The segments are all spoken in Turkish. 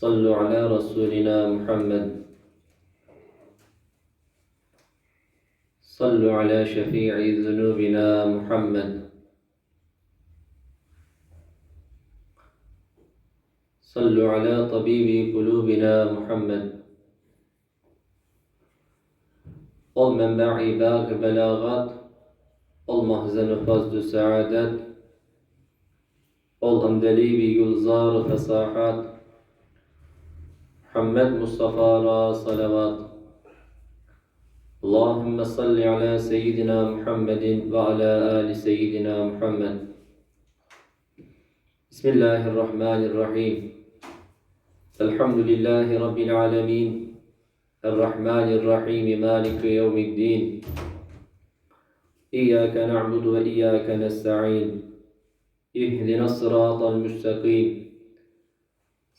صلوا على رسولنا محمد. صلوا على شفيع ذنوبنا محمد. صلوا على طبيب قلوبنا محمد. ol menba'i bâg belâgat, ol mahzen fazl saadet, ol amdelibi gülzar fesahat, محمد مصطفى را صلوات. اللهم صل على سيدنا محمد وعلى آل سيدنا محمد. بسم الله الرحمن الرحيم. الحمد لله رب العالمين. الرحمن الرحيم مالك يوم الدين. إياك نعبد وإياك نستعين. اهدنا الصراط المستقيم.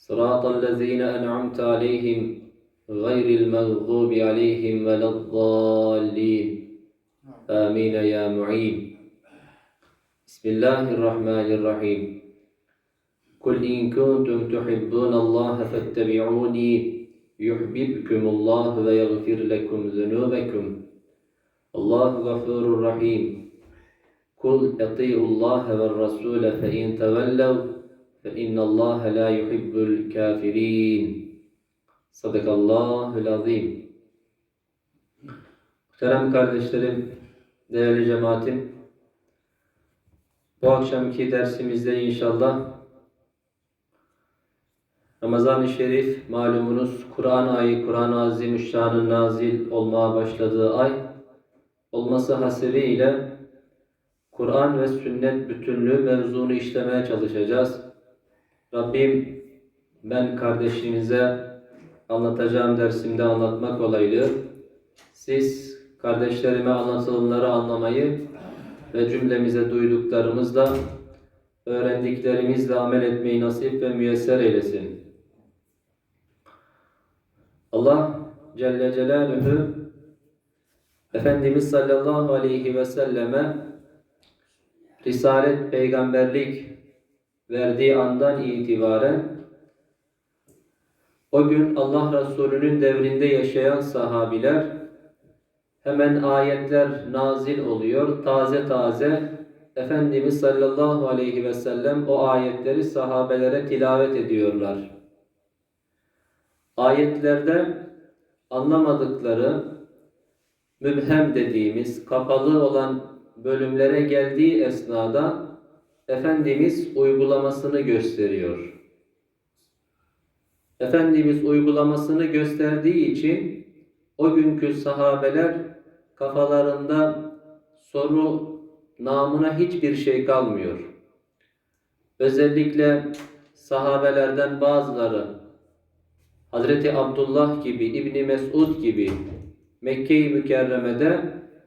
صراط الذين أنعمت عليهم غير المغضوب عليهم ولا الضالين. آمين يا معين. بسم الله الرحمن الرحيم. قل إن كنتم تحبون الله فاتبعوني يحببكم الله ويغفر لكم ذنوبكم. الله غفور رحيم. قل أطيعوا الله والرسول فإن تولوا فإن الله لا يحب الكافرين صدق الله العظيم Muhterem kardeşlerim, değerli cemaatim, bu akşamki dersimizde inşallah Ramazan-ı Şerif malumunuz Kur'an ayı, Kur'an-ı Azimüşşan'ın nazil olmaya başladığı ay olması hasebiyle Kur'an ve sünnet bütünlüğü mevzunu işlemeye çalışacağız. Rabbim ben kardeşinize anlatacağım dersimde anlatmak kolaylığı, siz kardeşlerime anlatılanları anlamayı ve cümlemize duyduklarımızla öğrendiklerimizle amel etmeyi nasip ve müyesser eylesin. Allah Celle Celaluhu Efendimiz sallallahu aleyhi ve selleme Risalet, peygamberlik verdiği andan itibaren o gün Allah Resulü'nün devrinde yaşayan sahabiler hemen ayetler nazil oluyor. Taze taze Efendimiz sallallahu aleyhi ve sellem o ayetleri sahabelere tilavet ediyorlar. Ayetlerde anlamadıkları mübhem dediğimiz kapalı olan bölümlere geldiği esnada Efendimiz uygulamasını gösteriyor. Efendimiz uygulamasını gösterdiği için o günkü sahabeler kafalarında soru namına hiçbir şey kalmıyor. Özellikle sahabelerden bazıları Hazreti Abdullah gibi, İbni Mesud gibi Mekke-i Mükerreme'de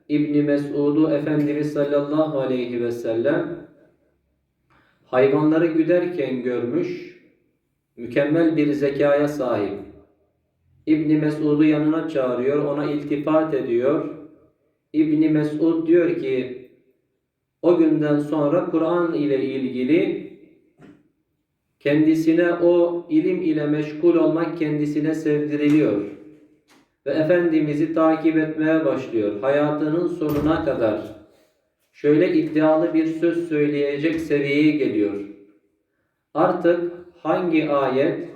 İbni Mesud'u Efendimiz sallallahu aleyhi ve sellem hayvanları güderken görmüş, mükemmel bir zekaya sahip. İbni Mesud'u yanına çağırıyor, ona iltifat ediyor. İbni Mesud diyor ki, o günden sonra Kur'an ile ilgili kendisine o ilim ile meşgul olmak kendisine sevdiriliyor. Ve Efendimiz'i takip etmeye başlıyor. Hayatının sonuna kadar şöyle iddialı bir söz söyleyecek seviyeye geliyor. Artık hangi ayet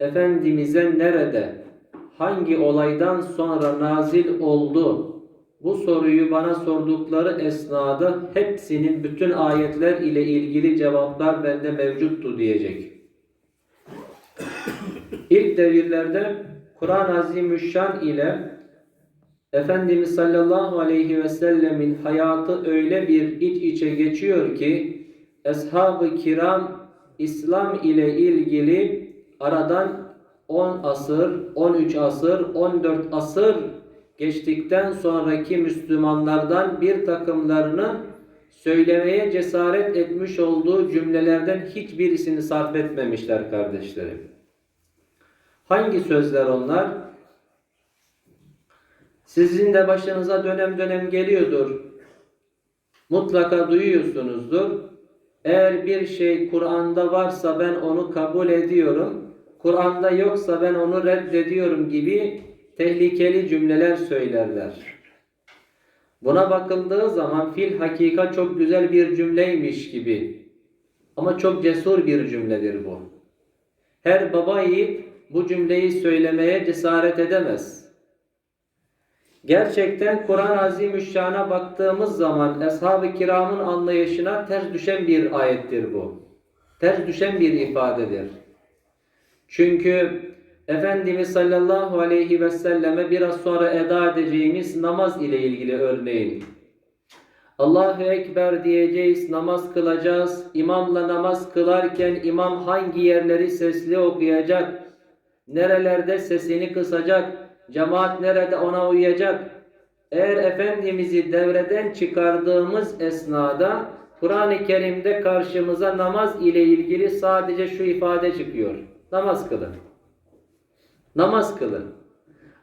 Efendimiz'e nerede, hangi olaydan sonra nazil oldu bu soruyu bana sordukları esnada hepsinin bütün ayetler ile ilgili cevaplar bende mevcuttu diyecek. İlk devirlerde Kur'an-ı Azimüşşan ile Efendimiz sallallahu aleyhi ve sellemin hayatı öyle bir iç içe geçiyor ki Eshab-ı kiram İslam ile ilgili aradan 10 asır, 13 asır, 14 asır geçtikten sonraki Müslümanlardan bir takımlarının söylemeye cesaret etmiş olduğu cümlelerden hiçbirisini sarf etmemişler kardeşlerim. Hangi sözler onlar? Sizin de başınıza dönem dönem geliyordur. Mutlaka duyuyorsunuzdur. Eğer bir şey Kur'an'da varsa ben onu kabul ediyorum. Kur'an'da yoksa ben onu reddediyorum gibi tehlikeli cümleler söylerler. Buna bakıldığı zaman fil hakika çok güzel bir cümleymiş gibi. Ama çok cesur bir cümledir bu. Her baba yiğit bu cümleyi söylemeye cesaret edemez. Gerçekten Kur'an-ı Azimüşşan'a baktığımız zaman Ashab-ı Kiram'ın anlayışına ters düşen bir ayettir bu. Ters düşen bir ifadedir. Çünkü Efendimiz sallallahu aleyhi ve selleme biraz sonra eda edeceğimiz namaz ile ilgili örneğin. Allahu Ekber diyeceğiz, namaz kılacağız. İmamla namaz kılarken imam hangi yerleri sesli okuyacak? Nerelerde sesini kısacak? Cemaat nerede ona uyacak? Eğer Efendimiz'i devreden çıkardığımız esnada Kur'an-ı Kerim'de karşımıza namaz ile ilgili sadece şu ifade çıkıyor. Namaz kılın. Namaz kılın.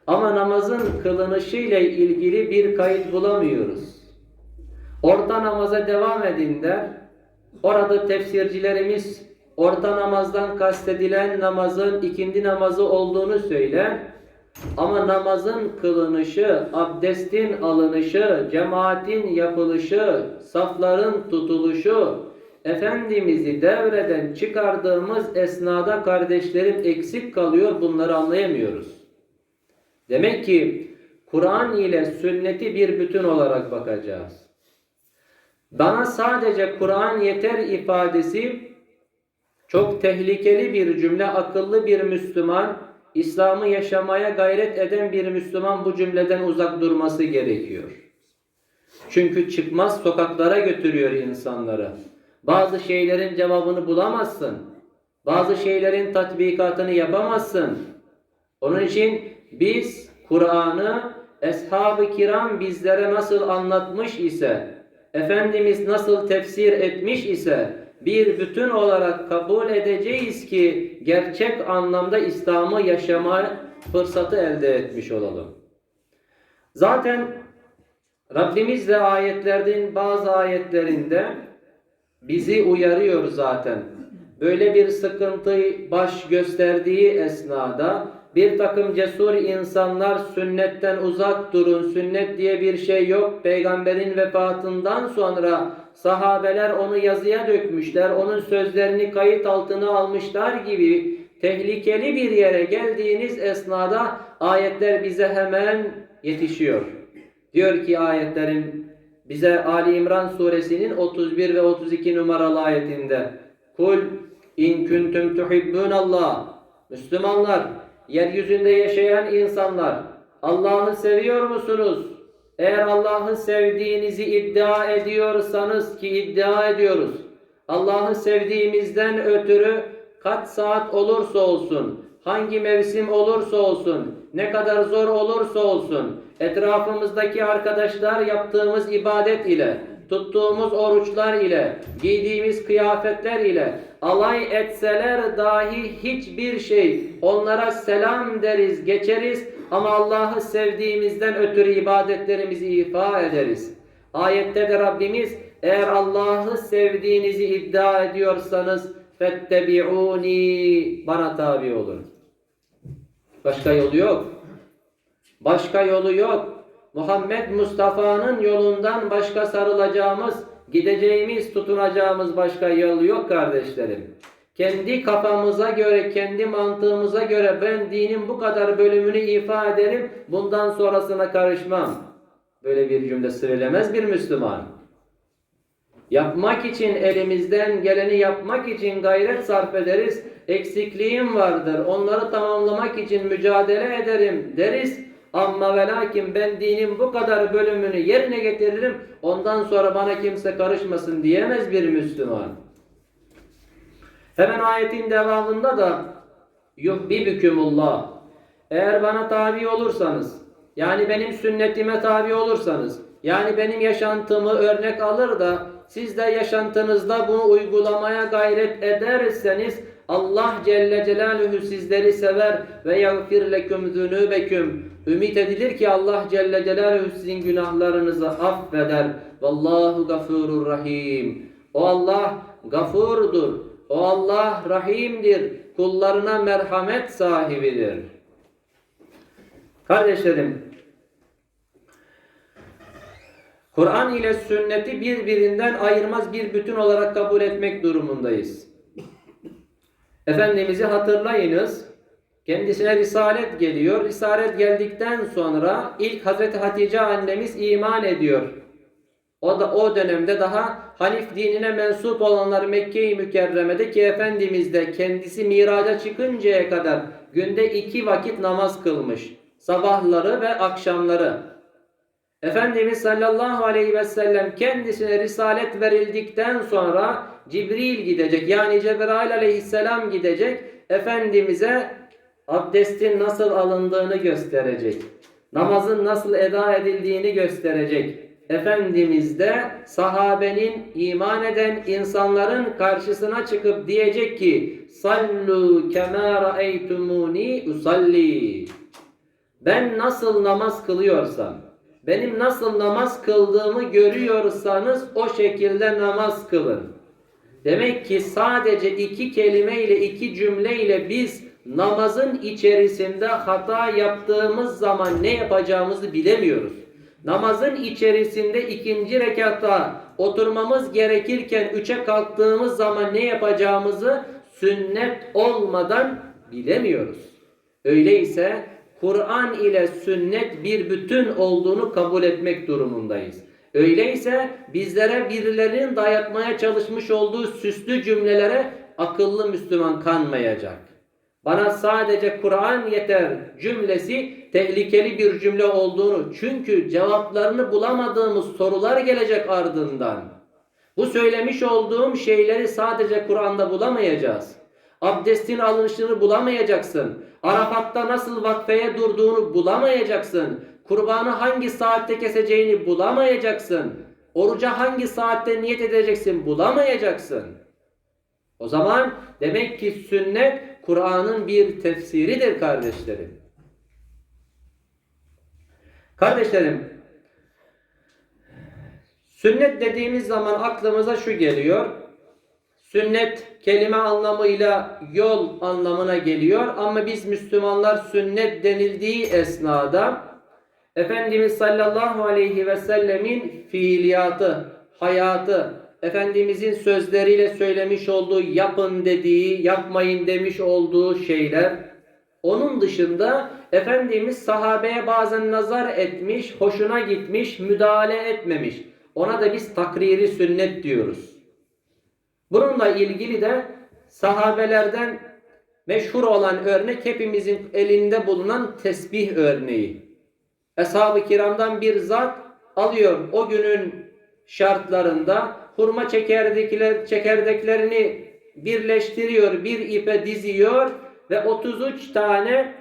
Ama namazın kılınışı ile ilgili bir kayıt bulamıyoruz. Orta namaza devam edin der. Orada tefsircilerimiz orta namazdan kastedilen namazın ikindi namazı olduğunu söyler. Ama namazın kılınışı, abdestin alınışı, cemaatin yapılışı, safların tutuluşu, Efendimiz'i devreden çıkardığımız esnada kardeşlerim eksik kalıyor bunları anlayamıyoruz. Demek ki Kur'an ile sünneti bir bütün olarak bakacağız. Bana sadece Kur'an yeter ifadesi çok tehlikeli bir cümle. Akıllı bir Müslüman, İslam'ı yaşamaya gayret eden bir Müslüman bu cümleden uzak durması gerekiyor. Çünkü çıkmaz sokaklara götürüyor insanları. Bazı şeylerin cevabını bulamazsın. Bazı şeylerin tatbikatını yapamazsın. Onun için biz Kur'an'ı Eshab-ı Kiram bizlere nasıl anlatmış ise, Efendimiz nasıl tefsir etmiş ise bir bütün olarak kabul edeceğiz ki gerçek anlamda İslam'ı yaşama fırsatı elde etmiş olalım. Zaten Rabbimiz de ayetlerden bazı ayetlerinde bizi uyarıyor zaten. Böyle bir sıkıntı baş gösterdiği esnada bir takım cesur insanlar sünnetten uzak durun, sünnet diye bir şey yok. Peygamberin vefatından sonra sahabeler onu yazıya dökmüşler, onun sözlerini kayıt altına almışlar gibi tehlikeli bir yere geldiğiniz esnada ayetler bize hemen yetişiyor. Diyor ki ayetlerin bize Ali İmran suresinin 31 ve 32 numaralı ayetinde Kul in kuntum tuhibbunallah Müslümanlar, yeryüzünde yaşayan insanlar Allah'ı seviyor musunuz? Eğer Allah'ı sevdiğinizi iddia ediyorsanız ki iddia ediyoruz. Allah'ı sevdiğimizden ötürü kaç saat olursa olsun, hangi mevsim olursa olsun, ne kadar zor olursa olsun, etrafımızdaki arkadaşlar yaptığımız ibadet ile, tuttuğumuz oruçlar ile, giydiğimiz kıyafetler ile alay etseler dahi hiçbir şey onlara selam deriz, geçeriz ama Allah'ı sevdiğimizden ötürü ibadetlerimizi ifa ederiz. Ayette de Rabbimiz eğer Allah'ı sevdiğinizi iddia ediyorsanız fettebi'uni bana tabi olun. Başka yolu yok. Başka yolu yok. Muhammed Mustafa'nın yolundan başka sarılacağımız, gideceğimiz, tutunacağımız başka yol yok kardeşlerim. Kendi kafamıza göre, kendi mantığımıza göre ben dinin bu kadar bölümünü ifa ederim, bundan sonrasına karışmam. Böyle bir cümle söylemez bir Müslüman. Yapmak için elimizden geleni yapmak için gayret sarf ederiz. Eksikliğim vardır. Onları tamamlamak için mücadele ederim deriz. Ama ve lakin ben dinin bu kadar bölümünü yerine getiririm. Ondan sonra bana kimse karışmasın diyemez bir Müslüman. Hemen ayetin devamında da yuhbibükümullah. Eğer bana tabi olursanız, yani benim sünnetime tabi olursanız, yani benim yaşantımı örnek alır da siz de yaşantınızda bunu uygulamaya gayret ederseniz Allah Celle Celaluhu sizleri sever ve yagfir leküm zunubeküm. Ümit edilir ki Allah Celle Celaluhu sizin günahlarınızı affeder. Vallahu gafurur rahim. O Allah gafurdur. O Allah rahimdir. Kullarına merhamet sahibidir. Kardeşlerim, Kur'an ile sünneti birbirinden ayırmaz bir bütün olarak kabul etmek durumundayız. Efendimiz'i hatırlayınız. Kendisine risalet geliyor. Risalet geldikten sonra ilk Hazreti Hatice annemiz iman ediyor. O da o dönemde daha Hanif dinine mensup olanlar Mekke-i Mükerreme'de ki Efendimiz de kendisi miraca çıkıncaya kadar günde iki vakit namaz kılmış. Sabahları ve akşamları. Efendimiz sallallahu aleyhi ve sellem kendisine risalet verildikten sonra Cibril gidecek. Yani Cebrail aleyhisselam gidecek. Efendimiz'e abdestin nasıl alındığını gösterecek. Namazın nasıl eda edildiğini gösterecek. Efendimiz de sahabenin iman eden insanların karşısına çıkıp diyecek ki sallu kema raeytumuni usalli. Ben nasıl namaz kılıyorsam, benim nasıl namaz kıldığımı görüyorsanız o şekilde namaz kılın. Demek ki sadece iki kelime ile iki cümle ile biz namazın içerisinde hata yaptığımız zaman ne yapacağımızı bilemiyoruz. Namazın içerisinde ikinci rekatta oturmamız gerekirken üçe kalktığımız zaman ne yapacağımızı sünnet olmadan bilemiyoruz. Öyleyse Kur'an ile sünnet bir bütün olduğunu kabul etmek durumundayız. Öyleyse bizlere birilerinin dayatmaya çalışmış olduğu süslü cümlelere akıllı Müslüman kanmayacak. Bana sadece Kur'an yeter cümlesi tehlikeli bir cümle olduğunu çünkü cevaplarını bulamadığımız sorular gelecek ardından. Bu söylemiş olduğum şeyleri sadece Kur'an'da bulamayacağız. Abdestin alınışını bulamayacaksın. Arafat'ta nasıl vakfeye durduğunu bulamayacaksın. Kurbanı hangi saatte keseceğini bulamayacaksın. Oruca hangi saatte niyet edeceksin bulamayacaksın. O zaman demek ki sünnet Kur'an'ın bir tefsiridir kardeşlerim. Kardeşlerim, sünnet dediğimiz zaman aklımıza şu geliyor. Sünnet kelime anlamıyla yol anlamına geliyor ama biz Müslümanlar sünnet denildiği esnada Efendimiz sallallahu aleyhi ve sellemin fiiliyatı, hayatı, Efendimizin sözleriyle söylemiş olduğu yapın dediği, yapmayın demiş olduğu şeyler. Onun dışında Efendimiz sahabeye bazen nazar etmiş, hoşuna gitmiş, müdahale etmemiş. Ona da biz takriri sünnet diyoruz. Bununla ilgili de sahabelerden meşhur olan örnek hepimizin elinde bulunan tesbih örneği. Eshab-ı kiramdan bir zat alıyor o günün şartlarında hurma çekirdekler, çekirdeklerini birleştiriyor, bir ipe diziyor ve 33 tane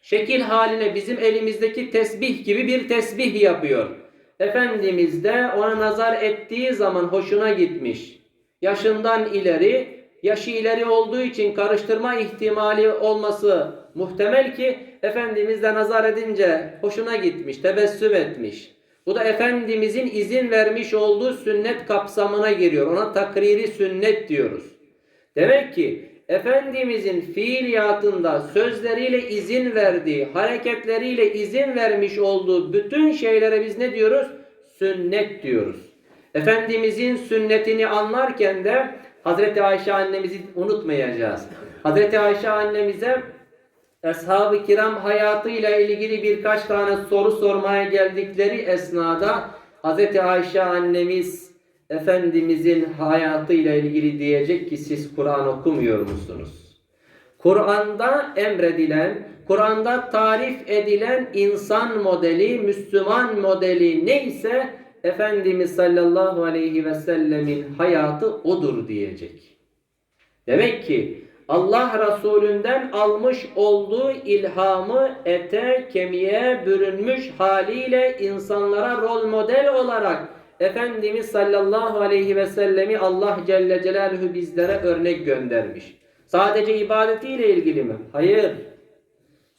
şekil haline bizim elimizdeki tesbih gibi bir tesbih yapıyor. Efendimiz de ona nazar ettiği zaman hoşuna gitmiş. Yaşından ileri, yaşı ileri olduğu için karıştırma ihtimali olması muhtemel ki Efendimiz de nazar edince hoşuna gitmiş, tebessüm etmiş. Bu da Efendimizin izin vermiş olduğu sünnet kapsamına giriyor. Ona takriri sünnet diyoruz. Demek ki Efendimizin fiiliyatında sözleriyle izin verdiği, hareketleriyle izin vermiş olduğu bütün şeylere biz ne diyoruz? Sünnet diyoruz. Efendimizin sünnetini anlarken de Hazreti Ayşe annemizi unutmayacağız. Hazreti Ayşe annemize Ashab-ı kiram hayatıyla ilgili birkaç tane soru sormaya geldikleri esnada Hz. Ayşe annemiz Efendimizin hayatıyla ilgili diyecek ki siz Kur'an okumuyor musunuz? Kur'an'da emredilen, Kur'an'da tarif edilen insan modeli, Müslüman modeli neyse Efendimiz sallallahu aleyhi ve sellemin hayatı odur diyecek. Demek ki Allah Resulünden almış olduğu ilhamı ete kemiğe bürünmüş haliyle insanlara rol model olarak Efendimiz sallallahu aleyhi ve sellemi Allah Celle Celaluhu bizlere örnek göndermiş. Sadece ibadetiyle ilgili mi? Hayır.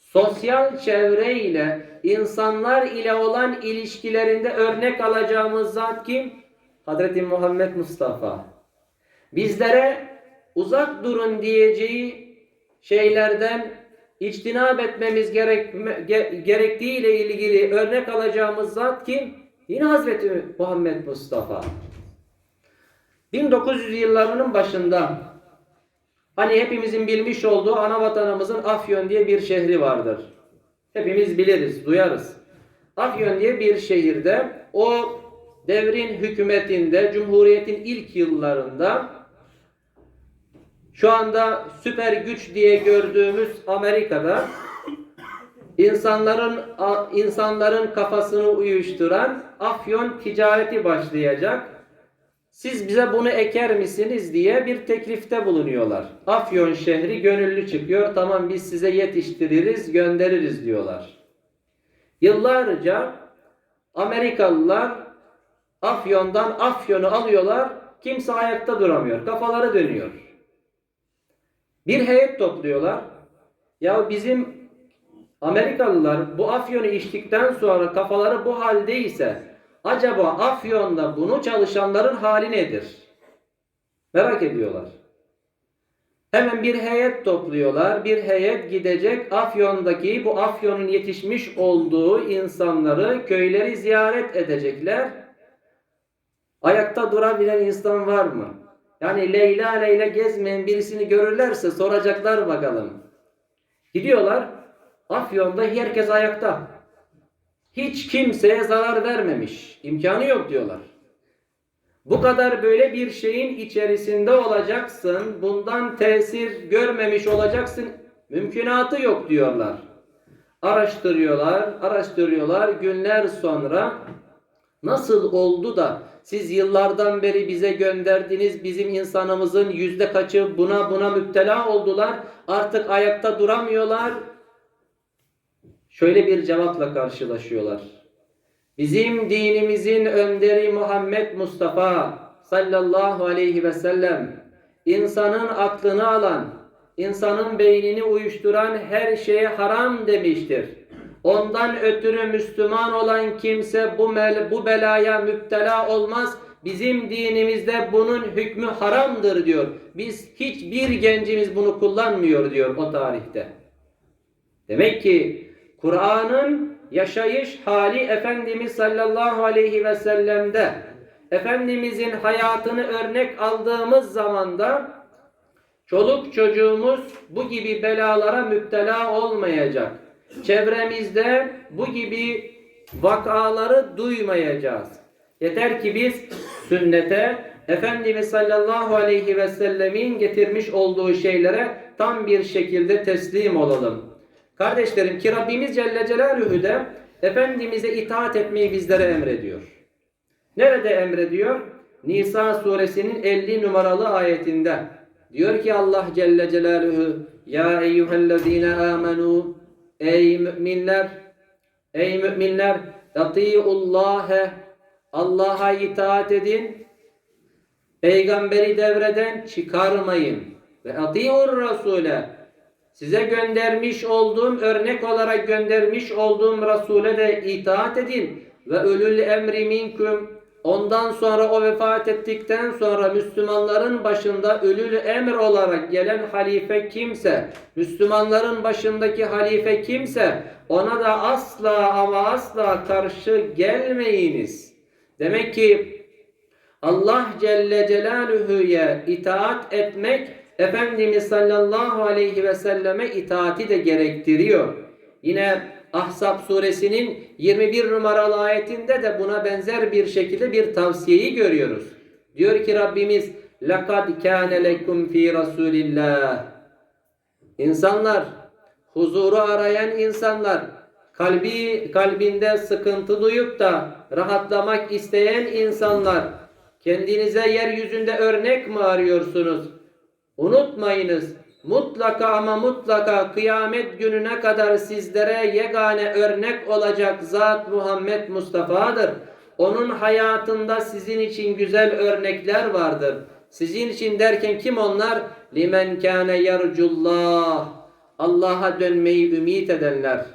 Sosyal çevreyle, insanlar ile olan ilişkilerinde örnek alacağımız zat kim? Hazreti Muhammed Mustafa. Bizlere uzak durun diyeceği şeylerden içtinab etmemiz gerek, ge- gerektiği ile ilgili örnek alacağımız zat kim? Yine Hazreti Muhammed Mustafa. 1900 yıllarının başında hani hepimizin bilmiş olduğu ana vatanımızın Afyon diye bir şehri vardır. Hepimiz biliriz, duyarız. Afyon diye bir şehirde o devrin hükümetinde, Cumhuriyet'in ilk yıllarında şu anda süper güç diye gördüğümüz Amerika'da insanların insanların kafasını uyuşturan Afyon ticareti başlayacak. Siz bize bunu eker misiniz diye bir teklifte bulunuyorlar. Afyon şehri gönüllü çıkıyor. Tamam biz size yetiştiririz, göndeririz diyorlar. Yıllarca Amerikalılar Afyon'dan Afyon'u alıyorlar. Kimse ayakta duramıyor. Kafaları dönüyor. Bir heyet topluyorlar. Ya bizim Amerikalılar bu Afyon'u içtikten sonra kafaları bu haldeyse acaba Afyon'da bunu çalışanların hali nedir? Merak ediyorlar. Hemen bir heyet topluyorlar. Bir heyet gidecek Afyon'daki bu Afyon'un yetişmiş olduğu insanları, köyleri ziyaret edecekler. Ayakta durabilen insan var mı? Yani Leyla Leyla gezmeyen birisini görürlerse soracaklar bakalım. Gidiyorlar. Afyon'da herkes ayakta. Hiç kimseye zarar vermemiş. İmkanı yok diyorlar. Bu kadar böyle bir şeyin içerisinde olacaksın. Bundan tesir görmemiş olacaksın. Mümkünatı yok diyorlar. Araştırıyorlar, araştırıyorlar. Günler sonra nasıl oldu da siz yıllardan beri bize gönderdiniz. Bizim insanımızın yüzde kaçı buna buna müptela oldular. Artık ayakta duramıyorlar. Şöyle bir cevapla karşılaşıyorlar. Bizim dinimizin önderi Muhammed Mustafa sallallahu aleyhi ve sellem insanın aklını alan, insanın beynini uyuşturan her şeye haram demiştir. Ondan ötürü Müslüman olan kimse bu, mel, bu belaya müptela olmaz. Bizim dinimizde bunun hükmü haramdır diyor. Biz hiçbir gencimiz bunu kullanmıyor diyor o tarihte. Demek ki Kur'an'ın yaşayış hali Efendimiz sallallahu aleyhi ve sellem'de Efendimizin hayatını örnek aldığımız zamanda çoluk çocuğumuz bu gibi belalara müptela olmayacak. Çevremizde bu gibi vakaları duymayacağız. Yeter ki biz sünnete Efendimiz sallallahu aleyhi ve sellemin getirmiş olduğu şeylere tam bir şekilde teslim olalım. Kardeşlerim ki Rabbimiz Celle Celaluhu de Efendimiz'e itaat etmeyi bizlere emrediyor. Nerede emrediyor? Nisa suresinin 50 numaralı ayetinde. Diyor ki Allah Celle Celaluhu Ya eyyühellezine amenu Ey müminler Ey müminler Atiullâhe Allah'a itaat edin Peygamberi devreden çıkarmayın ve atiur rasule size göndermiş olduğum örnek olarak göndermiş olduğum Resul'e de itaat edin ve ölül emri minkum ondan sonra o vefat ettikten sonra Müslümanların başında ölül emr olarak gelen halife kimse Müslümanların başındaki halife kimse ona da asla ama asla karşı gelmeyiniz. Demek ki Allah Celle Celaluhu'ya itaat etmek Efendimiz sallallahu aleyhi ve selleme itaati de gerektiriyor. Yine Ahzab suresinin 21 numaralı ayetinde de buna benzer bir şekilde bir tavsiyeyi görüyoruz. Diyor ki Rabbimiz لَقَدْ كَانَ لَكُمْ ف۪ي رَسُولِ اللّٰهِ İnsanlar, huzuru arayan insanlar, kalbi kalbinde sıkıntı duyup da rahatlamak isteyen insanlar, kendinize yeryüzünde örnek mi arıyorsunuz? Unutmayınız mutlaka ama mutlaka kıyamet gününe kadar sizlere yegane örnek olacak zat Muhammed Mustafa'dır. Onun hayatında sizin için güzel örnekler vardır. Sizin için derken kim onlar? Limen kâne yercullah. Allah'a dönmeyi ümit edenler.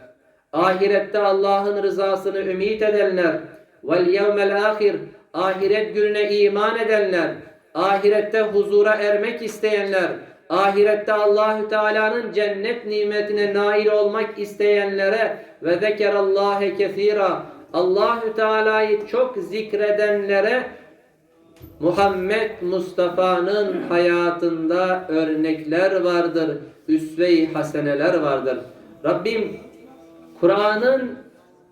Ahirette Allah'ın rızasını ümit edenler. Vel yevmel ahir. Ahiret gününe iman edenler. Ahirette huzura ermek isteyenler. Ahirette Allahü Teala'nın cennet nimetine nail olmak isteyenlere ve zekerallâhe kesîra. Allahü Teala'yı çok zikredenlere Muhammed Mustafa'nın hayatında örnekler vardır. Üsve-i haseneler vardır. Rabbim Kur'an'ın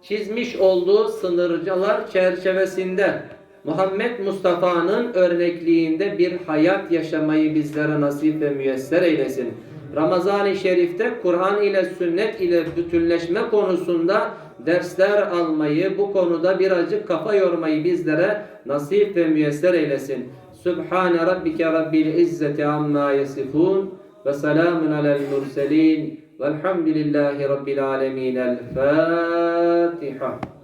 çizmiş olduğu sınırcılar çerçevesinde Muhammed Mustafa'nın örnekliğinde bir hayat yaşamayı bizlere nasip ve müyesser eylesin. Ramazan-ı Şerif'te Kur'an ile sünnet ile bütünleşme konusunda dersler almayı, bu konuda birazcık kafa yormayı bizlere nasip ve müyesser eylesin. Sübhane Rabbike Rabbil İzzeti Amma Yasifun ve selamun alel murselin velhamdülillahi Rabbil Alemin. El Fatiha.